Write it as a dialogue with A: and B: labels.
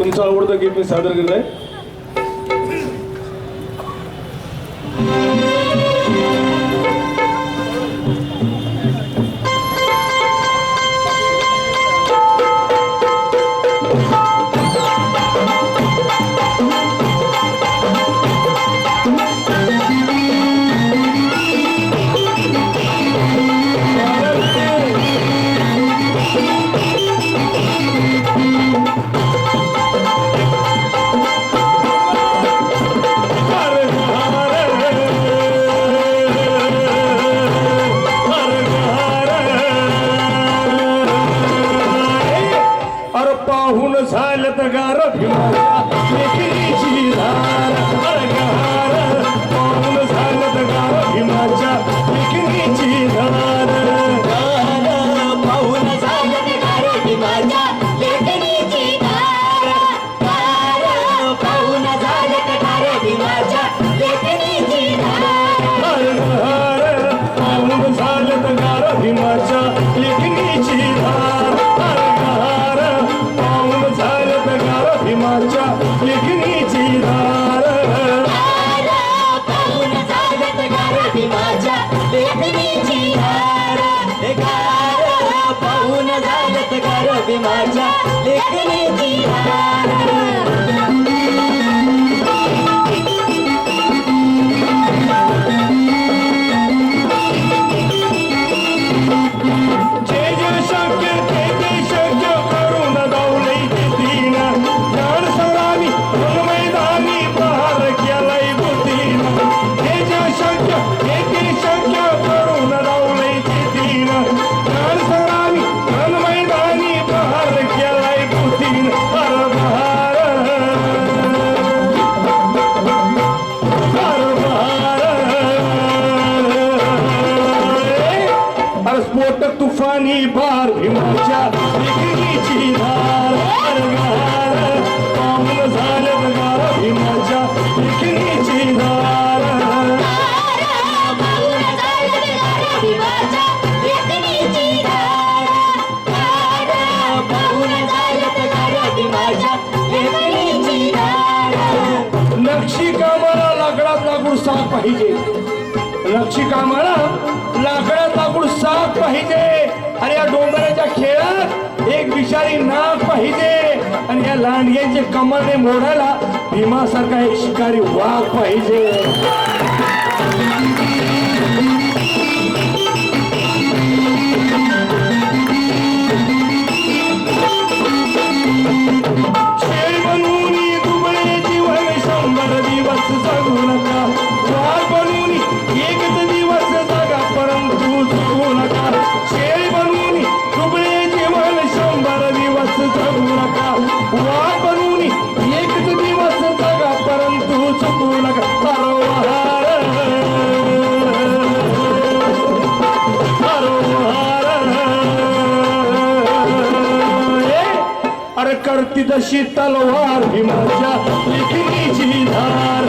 A: तुमचं आवडतं गीत मी सादर करत पाहून झालं तर गार भीमाच्या धार पाहून झालं
B: ते गार भीमाच्या लेकरीची
A: अरे स्फोटक तुफानी बार भीमाच्या लेखणीची धार अरे गार पाऊल झालं गार भीमाच्या लेखणीची धार. नक्षी कामाला लाकडात लाकूड साप पाहिजे. नक्षी कामाला लाकडात लाकूड साप पाहिजे. आणि या डोंगराच्या खेळात एक विषारी नाग पाहिजे. आणि या लांडग्यांचे कमरने मोडायला भीमासारखा एक शिकारी वाघ पाहिजे. जगू नका वाघ बनवून एकच दिवस जगा परंतु चुकू नका हरवहार हरवहार अरे करती तशी तलवार भीमाच्या लेखणीची धार. अरे हार